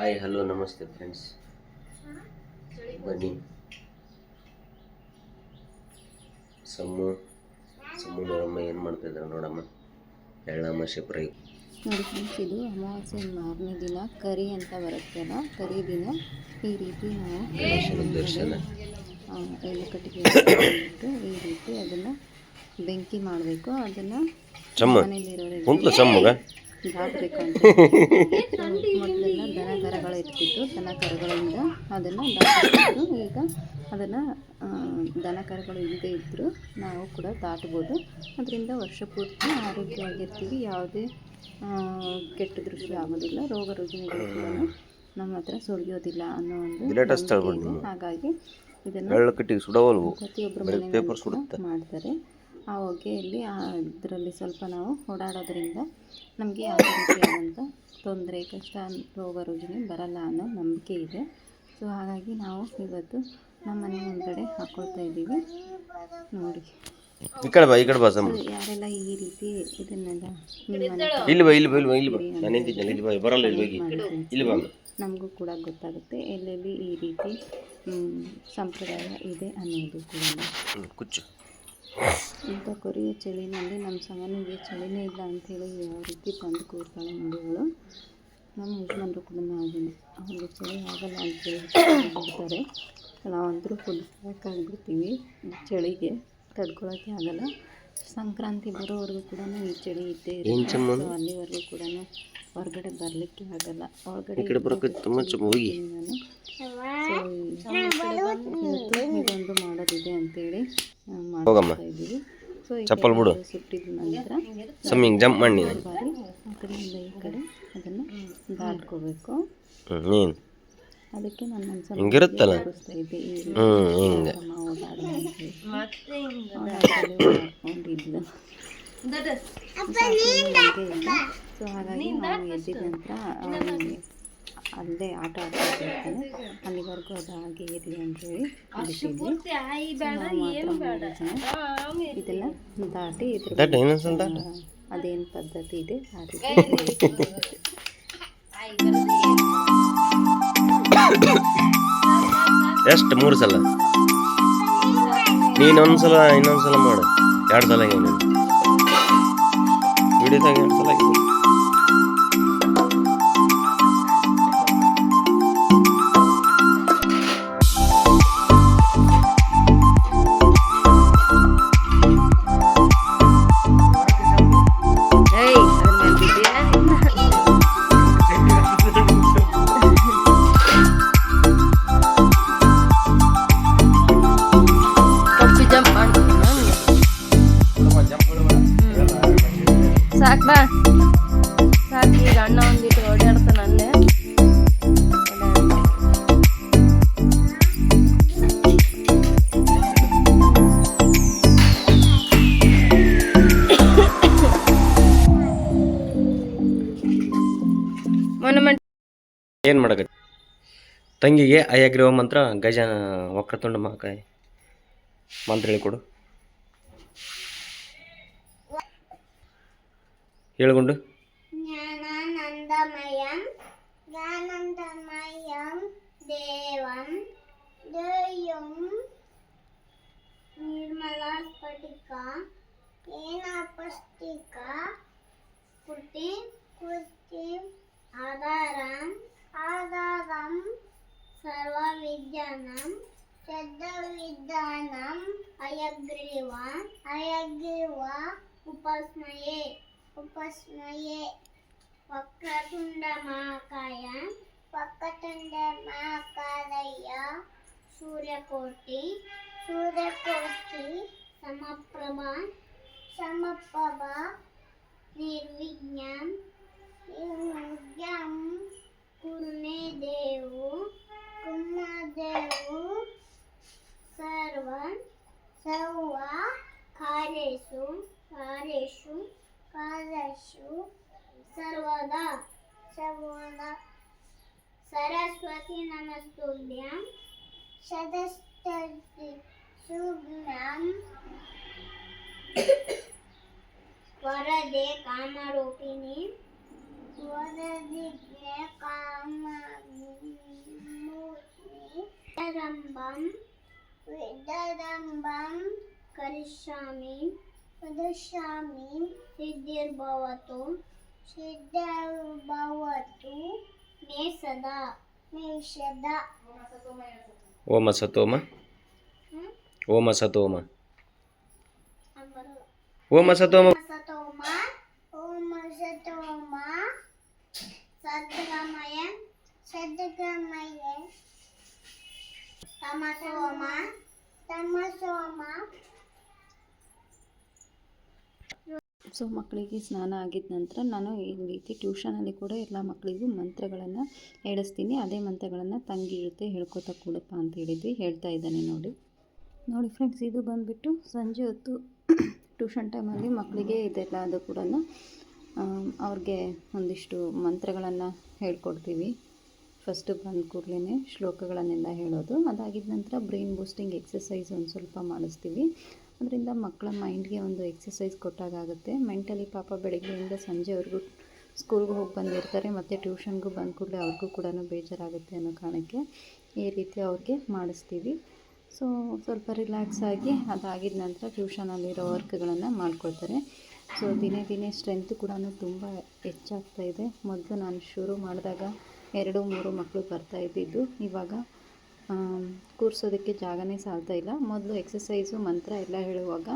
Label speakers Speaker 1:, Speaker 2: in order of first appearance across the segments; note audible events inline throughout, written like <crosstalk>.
Speaker 1: Hi hello ನಮಸ್ತೆ friends ಬನ್ನಿ ಸಮ್ಮು ಸಮ್ಮು ನೋಡಮ್ಮ ಏನು ಮಾಡ್ತಾ ಇದ್ದಾರೆ ನೋಡಮ್ಮ? ಎಳ್ಳಮಾಸೆ ಪ್ರೈ
Speaker 2: ನೋಡಿ ಫ್ರೆಂಡ್ಸ್ ಇದು ಅಮಾವಾಸ್ಯೆ ಮಾರನೇ ದಿನ ಕರಿ ಅಂತ ಬರುತ್ತೆ ಬರುತ್ತಲ್ಲ ಕರಿ ದಿನ. ಈ ರೀತಿ ನಾವು
Speaker 1: ದರ್ಶನ.
Speaker 2: ಎಳ್ಳು ಕಟ್ಟಿಗೆ ಈ ರೀತಿ ಅದನ್ನು ಬೆಂಕಿ ಮಾಡಬೇಕು. ಅದನ್ನು
Speaker 1: ಸಮ್ಮ
Speaker 2: ಅಂತ <laughs> ಮೊದಲೆಲ್ಲ ದನ ಕರಗಳು ಇರ್ತಿತ್ತು ದನ ಕರಗಳಿಂದ ಅದನ್ನು ದಾಟಬೇಕು ಈಗ ಅದನ್ನು ದನ ಕರಗಳು ಇಲ್ಲದೆ ಇದ್ದರೂ ನಾವು ಕೂಡ ದಾಟ್ಬೋದು. ಅದರಿಂದ ವರ್ಷ ಪೂರ್ತಿ ಆರೋಗ್ಯವಾಗಿರ್ತೀವಿ. ಯಾವುದೇ ಕೆಟ್ಟ ದೃಷ್ಟಿ ಆಗೋದಿಲ್ಲ ರೋಗ ರುಜಿನಗಳು ಕೂಡ ನಮ್ಮ ಹತ್ರ ಸುಳಿಯೋದಿಲ್ಲ ಅನ್ನೋ ಒಂದು. ಹಾಗಾಗಿ ಇದನ್ನು ಪ್ರತಿಯೊಬ್ಬರು ಮಾಡ್ತಾರೆ. ಆ ಹೊಗೆಯಲ್ಲಿ ಆ ಇದರಲ್ಲಿ ಸ್ವಲ್ಪ ನಾವು ಓಡಾಡೋದ್ರಿಂದ ನಮಗೆ ಯಾವುದೇ ರೀತಿಯಾದಂಥ ತೊಂದರೆ ಕಷ್ಟ ರೋಗ ರುಜಿನ ಬರಲ್ಲ ಅನ್ನೋ ನಂಬಿಕೆ ಇದೆ. ಸೊ ಹಾಗಾಗಿ ನಾವು ಇವತ್ತು ನಮ್ಮ ಮನೆ ಮುಂದ್ಗಡೆ ಹಾಕ್ಕೊಳ್ತಾ ಇದ್ದೀವಿ. ನೋಡಿ.
Speaker 1: ಈ ಕಡೆ ಬಾ ಈ ಕಡೆ ಬಾ ಸಮ್ಮ
Speaker 2: ಅದು ಯಾರೆಲ್ಲ ಈ ರೀತಿ ಇದನ್ನೆಲ್ಲ ನಿಮ್ಮ ಮನೆ
Speaker 1: ಇಲ್ಲಿ ಬಾ ಇಲ್ಲಿ ಬಾ ಇಲ್ಲಿ ಬಾ ಇಲ್ಲಿ ಬಾ. ನಾನು ನಿಂತಿದ್ದೇನೆ ಇಲ್ಲಿ ಬಾ ಬರಲ್ಲ ಇಲ್ಲಿ ಹೋಗಿ. ಇಲ್ಲಿ ಬಾ.
Speaker 2: ನಮಗೂ ಕೂಡ ಗೊತ್ತಾಗುತ್ತೆ ಎಲ್ಲೆಲ್ಲಿ ಈ ರೀತಿ ಸಂಪ್ರದಾಯ ಇದೆ ಅನ್ನೋದು ಕೂಡ.
Speaker 1: ಕುಚ್ಚು.
Speaker 2: ಇಂಥ ಕೊರಿಯೋ ಚಳಿನಲ್ಲಿ ನಮ್ಮ ಸಂಗನಿಗೆ ಚಳಿನೇ ಇಲ್ಲ ಅಂಥೇಳಿ ಯಾವ ರೀತಿ ಬಂದು ಕೂರ್ತಾಳೆ ನೋಡಿಗಳು ನಮ್ಮ ಯಜಮಾನ್ರು ಕೂಡ ಆಗಿಲ್ಲ ಅವ್ರಿಗೆ ಚಳಿ ಆಗಲ್ಲ ಅಂತೇಳಿ ಬಿಡ್ತಾರೆ ನಾವಂತರೂ ಫುಲ್ ಪ್ಯಾಕ್ ಆಗಿಬಿಡ್ತೀವಿ ಚಳಿಗೆ ತಡ್ಕೊಳಕ್ಕೆ ಆಗಲ್ಲ. ಸಂಕ್ರಾಂತಿ ಬರೋವರೆಗೂ ಕೂಡ ಈ ಚಳಿ ಇದ್ದೇ ಇರುತ್ತೆ. ಅಲ್ಲಿವರೆಗೂ ಕೂಡ ಹೊರಗಡೆ ಬರಲಿಕ್ಕೆ ಆಗಲ್ಲ. ಹೊರಗಡೆ ನಾನು. ಇವತ್ತು ಇದೊಂದು ಮಾಡೋದಿದೆ ಅಂತೇಳಿ.
Speaker 1: ಹೋಗಮ್ಮ. ಚಪ್ಪಲ್ ಬಿಡು.
Speaker 2: ಕಡೆ ಸುಟ್ಟಿದ ನಂತರ
Speaker 1: ಸಮ್ಮ ಹಿಂಗೆ ಜಂಪ್ ಮಾಡಿ. ನೀನು
Speaker 2: ಆ ಕಡೆ ಅದನ್ನು ದಾಟ್ಕೋಬೇಕು.
Speaker 1: ನೀನು.
Speaker 2: ಅದಕ್ಕೆ ನಾನು ನನ್ನ
Speaker 1: ಹಿಂಗಿರುತ್ತಲ್ಲ? ಹ್ಞೂ ಹಿಂಗೆ.
Speaker 2: ಸೊ ಹಾಗಾಗಿ ನಾವು ಎದ್ದಿದ ನಂತರ ಅವನು ಅಲ್ಲೇ ಆಟ ಆಡ್ತಿರ್ತಾನೆ ಅಲ್ಲಿವರೆಗೂ ಅದು ಹಾಗೆ ಇರಲಿ ಅಂತೇಳಿ ಜನ ಇದೆಲ್ಲ ದಾಟಿ ಇದ್ರ ಅದೇನು ಪದ್ಧತಿ ಇದೆ ಆ ರೀತಿ
Speaker 1: ಎಷ್ಟು? ಮೂರು ಸಲ. ನೀನು ಒಂದ್ಸಲ ಇನ್ನೊಂದ್ಸಲ ಮಾಡು. ಎರಡು ಸಲ ಏನು ನೀನು ವಿಡಿಯೋದಾಗ ಎರಡು ಸಲ ಏನ್ ಮಾಡಕತ್ತಿ? ತಂಗಿಗೆ ಅಯ್ಯಗ್ರೀವ ಮಂತ್ರ, ಗಜಾನ ವಕ್ರತುಂಡ ಮಹಾಕಾಯ ಮಂತ್ರ ಹೇಳಿಕೊಡು ಹೇಳ್ಕೊಂಡು.
Speaker 3: ಜ್ಞಾನಾನಂದಮಯಂ, ಜ್ಞಾನಂದಮಯಂ ದೇವಂ, ದೇಯಂ ನಿರ್ಮಲ ಸ್ಫಟಿಕ ಏನಾಪಸ್ಟಿಕ ಪುಟಿ ಕೃತಿ, ಆಧಾರಂ ఆధారం సర్వ విజ్ఞానం పెద్ద విధానం అయగ్రీవ అయగ్రీవ ఉపస్మయే ఉపస్మయే వక్రతుండ మహాకాయ వక్రతుండ మహాకాయ సూర్యకోటి సూర్యకోటి సమప్రభ సమప్రభ నిర్విజ్ఞం నిర్విజ్ఞం. कुमे देऊ देऊ सर्व सव्वा खारेसु खारेषु कारेषु सर्वदा सर्वदा। सरस्वती नमस्तुभ्यां
Speaker 1: सदस्तुभ्यां वरदे
Speaker 3: कामरूपिणी
Speaker 1: Wadah di
Speaker 3: dekat
Speaker 1: mana Bu?
Speaker 3: Ada bambu, ada bambu, kari samin, ada
Speaker 2: so ಮಕ್ಕಳಿಗೆ ಸ್ನಾನ ಆಗಿದ ನಂತರ ನಾನು ಈ ರೀತಿ ಟ್ಯೂಷನಲ್ಲಿ ಕೂಡ ಎಲ್ಲ ಮಕ್ಕಳಿಗೂ ಮಂತ್ರಗಳನ್ನು ಹೇಳಿಸ್ತೀನಿ. ಅದೇ ಮಂತ್ರಗಳನ್ನು ತಂಗಿ ಜೊತೆ ಹೇಳ್ಕೊತಾ ಕೂಡಪ್ಪ ಅಂತ ಹೇಳಿದ್ವಿ. ಹೇಳ್ತಾ ಇದ್ದಾನೆ ನೋಡಿ. ನೋಡಿ ಫ್ರೆಂಡ್ಸ್ ಇದು ಬಂದುಬಿಟ್ಟು ಸಂಜೆ ಹೊತ್ತು <coughs> ಟ್ಯೂಷನ್ ಟೈಮಲ್ಲಿ ಮಕ್ಕಳಿಗೆ ಇದೆಲ್ಲ ಅದು ಕೂಡ ಅವ್ರಿಗೆ ಒಂದಿಷ್ಟು ಮಂತ್ರಗಳನ್ನು ಹೇಳ್ಕೊಡ್ತೀವಿ. ಫಸ್ಟು ಬಂದ ಕೂಡಲೇ ಶ್ಲೋಕಗಳನ್ನೆಲ್ಲ ಹೇಳೋದು. ಅದಾಗಿದ ನಂತರ ಬ್ರೈನ್ ಬೂಸ್ಟಿಂಗ್ ಎಕ್ಸಸೈಸ್ ಒಂದು ಸ್ವಲ್ಪ ಮಾಡಿಸ್ತೀವಿ. ಅದರಿಂದ ಮಕ್ಕಳ ಮೈಂಡ್ಗೆ ಒಂದು ಎಕ್ಸಸೈಸ್ ಕೊಟ್ಟಾಗುತ್ತೆ ಮೆಂಟಲಿ ಪಾಪ ಬೆಳಗ್ಗೆಯಿಂದ ಸಂಜೆವರೆಗೂ ಸ್ಕೂಲ್ಗೆ ಹೋಗಿ ಬಂದಿರ್ತಾರೆ. ಮತ್ತು ಟ್ಯೂಷನ್ಗೂ ಬಂದ ಕೂಡಲೇ ಅವ್ರಿಗೂ ಕೂಡ ಬೇಜಾರಾಗುತ್ತೆ ಅನ್ನೋ ಕಾರಣಕ್ಕೆ ಈ ರೀತಿ ಅವ್ರಿಗೆ ಮಾಡಿಸ್ತೀವಿ. ಸೊ, ಸ್ವಲ್ಪ ರಿಲ್ಯಾಕ್ಸ್ ಆಗಿ ಅದಾಗಿದ ನಂತರ ಟ್ಯೂಷನಲ್ಲಿರೋ ವರ್ಕ್ಗಳನ್ನು ಮಾಡ್ಕೊಳ್ತಾರೆ. ಸೊ ದಿನೇ ದಿನೇ ಸ್ಟ್ರೆಂತ್ ಕೂಡ ತುಂಬ ಹೆಚ್ಚಾಗ್ತಾ ಇದೆ. ಮೊದಲು ನಾನು ಶುರು ಮಾಡಿದಾಗ ಎರಡು, ಮೂರು ಮಕ್ಕಳು ಬರ್ತಾ ಇದ್ದಿದ್ದು. ಇವಾಗ ಕೂರಿಸೋದಕ್ಕೆ ಜಾಗನೇ ಸಾಲ್ತಾ ಇಲ್ಲ. ಮೊದಲು ಎಕ್ಸಸೈಸು ಮಂತ್ರ ಎಲ್ಲ ಹೇಳುವಾಗ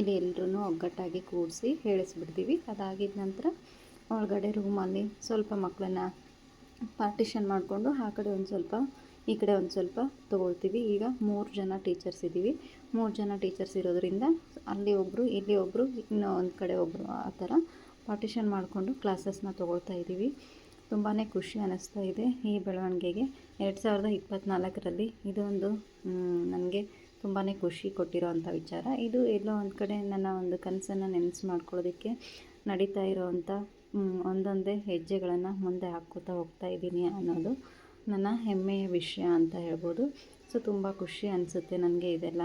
Speaker 2: ಇಲ್ಲಿ ಎಲ್ಲರೂ ಒಗ್ಗಟ್ಟಾಗಿ ಕೂಡಿಸಿ ಹೇಳಿಸ್ಬಿಡ್ತೀವಿ. ಅದಾಗಿದ ನಂತರ ಒಳಗಡೆ ರೂಮಲ್ಲಿ ಸ್ವಲ್ಪ ಮಕ್ಕಳನ್ನ ಪಾರ್ಟಿಷನ್ ಮಾಡಿಕೊಂಡು ಆ ಕಡೆ ಒಂದು ಸ್ವಲ್ಪ ಈ ಕಡೆ ಒಂದು ಸ್ವಲ್ಪ ತೊಗೊಳ್ತೀವಿ. ಈಗ ಮೂರು ಜನ ಟೀಚರ್ಸ್ ಇದ್ದೀವಿ. ಮೂರು ಜನ ಟೀಚರ್ಸ್ ಇರೋದರಿಂದ ಅಲ್ಲಿ ಒಬ್ಬರು ಇಲ್ಲಿ ಒಬ್ಬರು ಇನ್ನೂ ಒಂದು ಕಡೆ ಒಬ್ಬರು ಆ ಥರ ಪಾರ್ಟಿಷನ್ ಮಾಡಿಕೊಂಡು ಕ್ಲಾಸಸ್ನ ತೊಗೊಳ್ತಾ ಇದ್ದೀವಿ. ತುಂಬಾ ಖುಷಿ ಅನ್ನಿಸ್ತಾ ಇದೆ ಈ ಬೆಳವಣಿಗೆಗೆ. ಎರಡು ಸಾವಿರದ ಇಪ್ಪತ್ತ್ನಾಲ್ಕರಲ್ಲಿ ಇದೊಂದು ನನಗೆ ತುಂಬಾ ಖುಷಿ ಕೊಟ್ಟಿರೋವಂಥ ವಿಚಾರ. ಇದು ಎಲ್ಲೋ ಒಂದು ಕಡೆ ನನ್ನ ಒಂದು ಕನಸನ್ನು ನೆನೆಸು ಮಾಡ್ಕೊಳ್ಳೋದಕ್ಕೆ ನಡೀತಾ ಇರೋವಂಥ ಒಂದೊಂದೇ ಹೆಜ್ಜೆಗಳನ್ನು ಮುಂದೆ ಹಾಕ್ಕೋತಾ ಹೋಗ್ತಾ ಇದ್ದೀನಿ ಅನ್ನೋದು ನನ್ನ ಹೆಮ್ಮೆಯ ವಿಷಯ ಅಂತ ಹೇಳ್ಬೋದು. ಸೊ, ತುಂಬ ಖುಷಿ ಅನಿಸುತ್ತೆ ನನಗೆ ಇದೆಲ್ಲ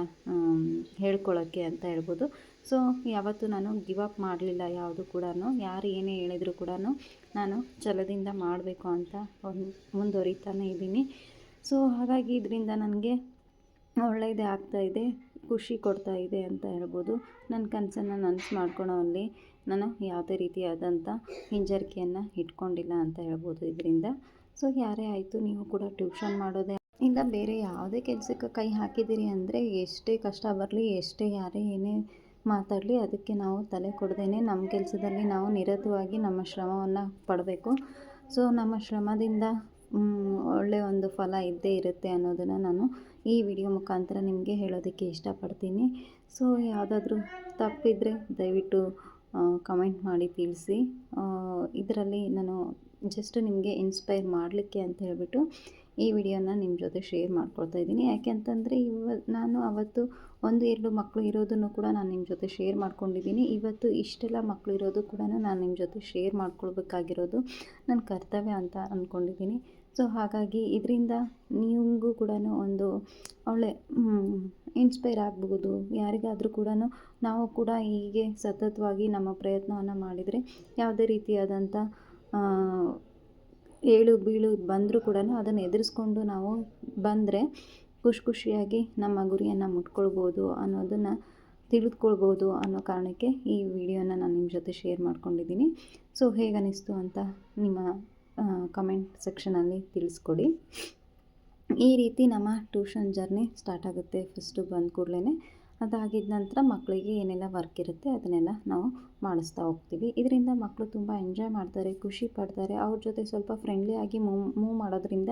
Speaker 2: ಹೇಳ್ಕೊಳ್ಳೋಕ್ಕೆ ಅಂತ ಹೇಳ್ಬೋದು. ಸೊ, ಯಾವತ್ತೂ ನಾನು ಗಿವ್ ಅಪ್ ಮಾಡಲಿಲ್ಲ ಯಾವುದು ಕೂಡ ಯಾರು ಏನೇ ಹೇಳಿದರೂ ಕೂಡ ನಾನು ಛಲದಿಂದ ಮಾಡಬೇಕು ಅಂತ ಒಂದು ಮುಂದುವರಿತಾನೆ ಇದ್ದೀನಿ. ಸೊ, ಹಾಗಾಗಿ ಇದರಿಂದ ನನಗೆ ಒಳ್ಳೆಯದೇ ಇದೆ, ಖುಷಿ ಕೊಡ್ತಾ ಇದೆ ಅಂತ ಹೇಳ್ಬೋದು. ನನ್ನ ಕನಸನ್ನು ನನಸು ಮಾಡ್ಕೊಳೋಲ್ಲಿ ನಾನು ಯಾವುದೇ ರೀತಿಯಾದಂಥ ಹಿಂಜರಿಕೆಯನ್ನು ಇಟ್ಕೊಂಡಿಲ್ಲ ಅಂತ ಹೇಳ್ಬೋದು ಇದರಿಂದ. ಸೊ ಯಾರೇ ಆಯಿತು, ನೀವು ಕೂಡ ಟ್ಯೂಷನ್ ಮಾಡೋದೇ ಇಲ್ಲ ಬೇರೆ ಯಾವುದೇ ಕೆಲಸಕ್ಕೆ ಕೈ ಹಾಕಿದ್ದೀರಿ ಅಂದರೆ ಎಷ್ಟೇ ಕಷ್ಟ ಬರಲಿ, ಎಷ್ಟೇ ಯಾರೇ ಏನೇ ಮಾತಾಡಲಿ, ಅದಕ್ಕೆ ನಾವು ತಲೆ ಕೊಡದೇನೆ ನಮ್ಮ ಕೆಲಸದಲ್ಲಿ ನಾವು ನಿರತವಾಗಿ ನಮ್ಮ ಶ್ರಮವನ್ನು ಪಡಬೇಕು. ಸೊ ನಮ್ಮ ಶ್ರಮದಿಂದ ಒಳ್ಳೆಯ ಒಂದು ಫಲ ಇದ್ದೇ ಇರುತ್ತೆ ಅನ್ನೋದನ್ನು ನಾನು ಈ ವಿಡಿಯೋ ಮುಖಾಂತರ ನಿಮಗೆ ಹೇಳೋದಕ್ಕೆ ಇಷ್ಟಪಡ್ತೀನಿ. ಸೊ ಯಾವುದಾದ್ರೂ ತಪ್ಪಿದರೆ ದಯವಿಟ್ಟು ಕಮೆಂಟ್ ಮಾಡಿ ತಿಳಿಸಿ. ಇದರಲ್ಲಿ ನಾನು ಜಸ್ಟ್ ನಿಮಗೆ ಇನ್ಸ್ಪೈರ್ ಮಾಡಲಿಕ್ಕೆ ಅಂತ ಹೇಳಿಬಿಟ್ಟು ಈ ವಿಡಿಯೋನ ನಿಮ್ಮ ಜೊತೆ ಶೇರ್ ಮಾಡ್ಕೊಳ್ತಾ ಇದ್ದೀನಿ. ಯಾಕೆ ಅಂತಂದರೆ ಇವ, ನಾನು ಅವತ್ತು ಒಂದು ಎರಡು ಮಕ್ಕಳು ಇರೋದನ್ನು ಕೂಡ ನಾನು ನಿಮ್ಮ ಜೊತೆ ಶೇರ್ ಮಾಡ್ಕೊಂಡಿದ್ದೀನಿ. ಇವತ್ತು ಇಷ್ಟೆಲ್ಲ ಮಕ್ಕಳು ಇರೋದು ಕೂಡ ನಾನು ನಿಮ್ಮ ಜೊತೆ ಶೇರ್ ಮಾಡ್ಕೊಳ್ಬೇಕಾಗಿರೋದು ನನ್ನ ಕರ್ತವ್ಯ ಅಂತ ಅಂದ್ಕೊಂಡಿದ್ದೀನಿ ಸೊ ಹಾಗಾಗಿ ಇದರಿಂದ ನಿಮಗೂ ಕೂಡ ಒಂದು ಒಳ್ಳೆ ಇನ್ಸ್ಪೈರ್ ಆಗ್ಬೋದು ಯಾರಿಗಾದರೂ ಕೂಡ ನಾವು ಕೂಡ ಹೀಗೆ ಸತತವಾಗಿ ನಮ್ಮ ಪ್ರಯತ್ನವನ್ನು ಮಾಡಿದರೆ ಯಾವುದೇ ರೀತಿಯಾದಂಥ ಏಳು ಬೀಳು ಬಂದರೂ ಕೂಡ ಅದನ್ನು ಎದುರಿಸ್ಕೊಂಡು ನಾವು ಬಂದರೆ ಖುಷಿ ಖುಷಿಯಾಗಿ ನಮ್ಮ ಗುರಿಯನ್ನು ಮುಟ್ಕೊಳ್ಬೋದು ಅನ್ನೋದನ್ನು ತಿಳಿದುಕೊಳ್ಬೋದು ಅನ್ನೋ ಕಾರಣಕ್ಕೆ ಈ ವಿಡಿಯೋನ ನಾನು ನಿಮ್ಮ ಜೊತೆ ಶೇರ್ ಮಾಡ್ಕೊಂಡಿದ್ದೀನಿ. ಸೊ ಹೇಗನ್ನಿಸ್ತು ಅಂತ ನಿಮ್ಮ ಕಮೆಂಟ್ ಸೆಕ್ಷನಲ್ಲಿ ತಿಳಿಸ್ಕೊಡಿ. ಈ ರೀತಿ ನಮ್ಮ ಟ್ಯೂಷನ್ ಜರ್ನಿ ಸ್ಟಾರ್ಟ್ ಆಗುತ್ತೆ ಫಸ್ಟು ಬಂದ ಕೂಡಲೇ ಅದಾಗಿದ ನಂತರ ಮಕ್ಕಳಿಗೆ ಏನೆಲ್ಲ ವರ್ಕ್ ಇರುತ್ತೆ ಅದನ್ನೆಲ್ಲ ನಾವು ಮಾಡಿಸ್ತಾ ಹೋಗ್ತೀವಿ. ಇದರಿಂದ ಮಕ್ಕಳು ತುಂಬ ಎಂಜಾಯ್ ಮಾಡ್ತಾರೆ, ಖುಷಿ ಪಡ್ತಾರೆ. ಅವ್ರ ಜೊತೆ ಸ್ವಲ್ಪ ಫ್ರೆಂಡ್ಲಿ ಆಗಿ ಮೂವ್ ಮೂವ್ ಮಾಡೋದ್ರಿಂದ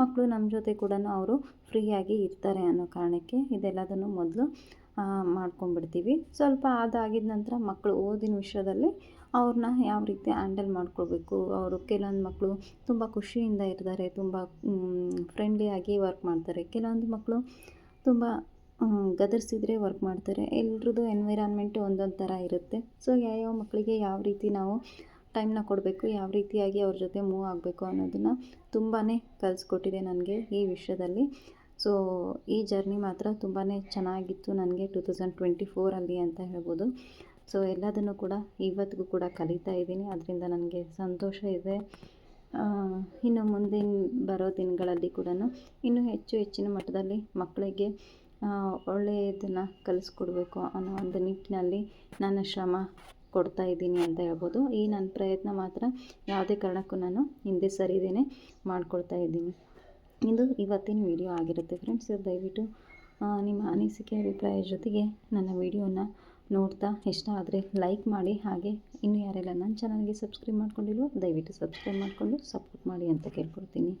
Speaker 2: ಮಕ್ಕಳು ನಮ್ಮ ಜೊತೆ ಕೂಡ ಅವರು ಫ್ರೀಯಾಗಿ ಇರ್ತಾರೆ ಅನ್ನೋ ಕಾರಣಕ್ಕೆ ಇದೆಲ್ಲದನ್ನು ಮೊದಲು ಮಾಡ್ಕೊಂಡ್ಬಿಡ್ತೀವಿ. ಸ್ವಲ್ಪ ಅದಾಗಿದ ನಂತರ ಮಕ್ಕಳು ಓದಿನ ವಿಷಯದಲ್ಲಿ ಅವ್ರನ್ನ ಯಾವ ರೀತಿ ಹ್ಯಾಂಡಲ್ ಮಾಡ್ಕೊಳ್ಬೇಕು, ಅವರು ಕೆಲವೊಂದು ಮಕ್ಕಳು ತುಂಬ ಖುಷಿಯಿಂದ ಇರ್ತಾರೆ, ತುಂಬ ಫ್ರೆಂಡ್ಲಿಯಾಗಿ ವರ್ಕ್ ಮಾಡ್ತಾರೆ. ಕೆಲವೊಂದು ಮಕ್ಕಳು ತುಂಬ ಗದರಿಸಿದ್ರೆ ವರ್ಕ್ ಮಾಡ್ತಾರೆ. ಎಲ್ರದ್ದು ಎನ್ವಿರಾನ್ಮೆಂಟು ಒಂದೊಂದು ಥರ ಇರುತ್ತೆ. ಸೊ ಯಾವ್ಯಾವ ಮಕ್ಕಳಿಗೆ ಯಾವ ರೀತಿ ನಾವು ಟೈಮ್ನ ಕೊಡಬೇಕು, ಯಾವ ರೀತಿಯಾಗಿ ಅವ್ರ ಜೊತೆ ಮೂವ್ ಆಗಬೇಕು ಅನ್ನೋದನ್ನು ತುಂಬಾ ಕಲಿಸ್ಕೊಟ್ಟಿದೆ ನನಗೆ ಈ ವಿಷಯದಲ್ಲಿ. ಸೊ ಈ ಜರ್ನಿ ಮಾತ್ರ ತುಂಬಾ ಚೆನ್ನಾಗಿತ್ತು ನನಗೆ ಟೂ ತೌಸಂಡ್ ಟ್ವೆಂಟಿ ಫೋರಲ್ಲಿ ಅಂತ ಹೇಳ್ಬೋದು. ಸೊ ಎಲ್ಲದನ್ನು ಕೂಡ ಇವತ್ತಿಗೂ ಕೂಡ ಕಲಿತಾ ಇದ್ದೀನಿ. ಅದರಿಂದ ನನಗೆ ಸಂತೋಷ ಇದೆ. ಇನ್ನು ಮುಂದಿನ ಬರೋ ದಿನಗಳಲ್ಲಿ ಕೂಡ ಇನ್ನೂ ಹೆಚ್ಚು ಹೆಚ್ಚಿನ ಮಟ್ಟದಲ್ಲಿ ಮಕ್ಕಳಿಗೆ ಒಳ್ಳೆಯದನ್ನು ಕಲಿಸ್ಕೊಡ್ಬೇಕು ಅನ್ನೋ ಒಂದು ನಿಟ್ಟಿನಲ್ಲಿ ನಾನು ಶ್ರಮ ಕೊಡ್ತಾ ಇದ್ದೀನಿ ಅಂತ ಹೇಳ್ಬೋದು. ಈ ನನ್ನ ಪ್ರಯತ್ನ ಮಾತ್ರ ಯಾವುದೇ ಕಾರಣಕ್ಕೂ ನಾನು ಹಿಂದೆ ಸರಿದೇನೆ ಮಾಡ್ಕೊಳ್ತಾ ಇದ್ದೀನಿ. ಇದು ಇವತ್ತಿನ ವಿಡಿಯೋ ಆಗಿರುತ್ತೆ. ಫ್ರೆಂಡ್ಸ್, ದಯವಿಟ್ಟು ನಿಮ್ಮ ಅನಿಸಿಕೆ ಅಭಿಪ್ರಾಯ ಜೊತೆಗೆ ನನ್ನ ವಿಡಿಯೋನ ನೋಡ್ತಾ ಇಷ್ಟ ಆದರೆ ಲೈಕ್ ಮಾಡಿ. ಹಾಗೆ ಇನ್ನು ಯಾರೆಲ್ಲ ನನ್ನ ಚಾನಲ್ಗೆ ಸಬ್ಸ್ಕ್ರೈಬ್ ಮಾಡ್ಕೊಂಡಿಲ್ವೋ, ದಯವಿಟ್ಟು ಸಬ್ಸ್ಕ್ರೈಬ್ ಮಾಡಿಕೊಂಡು ಸಪೋರ್ಟ್ ಮಾಡಿ ಅಂತ ಕೇಳ್ಕೊಡ್ತೀನಿ.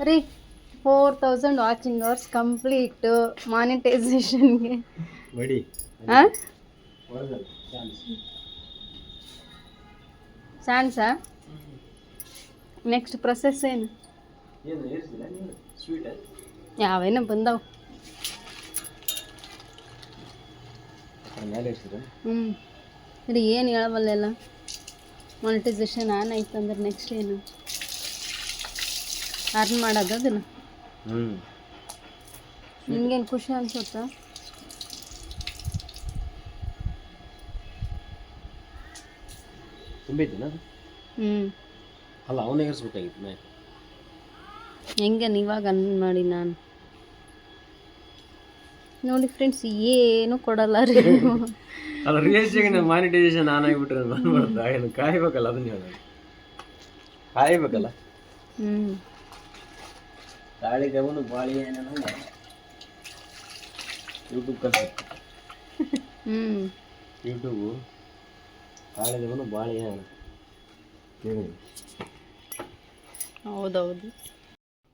Speaker 2: ರೀ four thousand watching hours complete ಮಾನಿಟೈಸೇಷನ್ಗೆ
Speaker 1: ಬಡಿ
Speaker 2: ಹಾಂ ಸ್ಯಾನ್ಸಾ ನೆಕ್ಸ್ಟ್ ಪ್ರೊಸೆಸ್ ಏನು?
Speaker 1: ಏನು ಇರಿಸಿಲ್ಲ ನೀವು ಸ್ವೀಟ್
Speaker 2: ಯಾವೇನೋ ಬಂದವು.
Speaker 1: ಮೇಲೆ ಇರಿಸಿದ್ರೆ
Speaker 2: ಹ್ಞೂ ರೀ ಏನು ಹೇಳಬಲ್ಲೆಲ್ಲ ಮಾನಿಟೈಸೇಷನ್ ಆನ್ ಆಯ್ತು ಅಂದ್ರೆ ನೆಕ್ಸ್ಟ್ ಏನು? ಅರ್ನ್ ಮಾಡೋದು ಅದನ್ನು.
Speaker 1: ಹ್ಞೂ
Speaker 2: ನಿಮ್ಗೇನು ಖುಷಿ ಅನ್ಸುತ್ತಾ?
Speaker 1: ತುಂಬಿದ್ದೀನ
Speaker 2: ಹ್ಞೂ
Speaker 1: ಅಲ್ಲ ಅವನೇ ಇರಿಸ್ಬೇಕಾಗಿತ್ತು ಮ್ಯಾಕ್
Speaker 2: ಹೆಂಗೆ ಇವಾಗ ಅನ್ ಮಾಡಿ ನಾನು? ನೋಡಿ ಫ್ರೆಂಡ್ಸ್ ಏನು ಕೊಡಲ್ಲ ರೀ.
Speaker 1: ಅಲ್ಲ ರಿಯಲ್ಸಿಗೆ ಮಾನಿಟೈಸೇಷನ್ ಆನ್ ಆಗಿಬಿಟ್ರೆ ಬಂದ್ಬಿಡುತ್ತೆ ಏನು ಕಾಯ್ಬೇಕಲ್ಲ ಅದನ್ನ ಹೇಳ ಕಾಯ್ಬೇಕಲ್ಲ?
Speaker 2: ಹ್ಞೂ
Speaker 1: ತಾಳಿದವನು ಬಾಳಿ ಯೂಟ್ಯೂಬ್ ಕಲ್ಸ.
Speaker 2: ಹ್ಞೂ
Speaker 1: ಯೂಟ್ಯೂಬು ತಾಳಿದವನು ಬಾಳಿ ಏನು ಹೇಳಿ
Speaker 2: ಹೌದೌದು.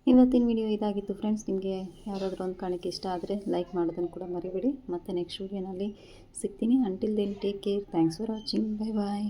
Speaker 2: ಇವತ್ತಿನ ವಿಡಿಯೋ ಇದಾಗಿತ್ತು ಫ್ರೆಂಡ್ಸ್ ನಿಮಗೆ ಯಾರಾದರೂ ಒಂದು ಕಾರಣಕ್ಕೆ ಇಷ್ಟ ಆದರೆ ಲೈಕ್ ಮಾಡೋದನ್ನು ಕೂಡ ಮರಿಬೇಡಿ. ಮತ್ತೆ ನೆಕ್ಸ್ಟ್ ವಿಡಿಯೋನಲ್ಲಿ ಸಿಗ್ತೀನಿ. Until then take care thanks for watching bye bye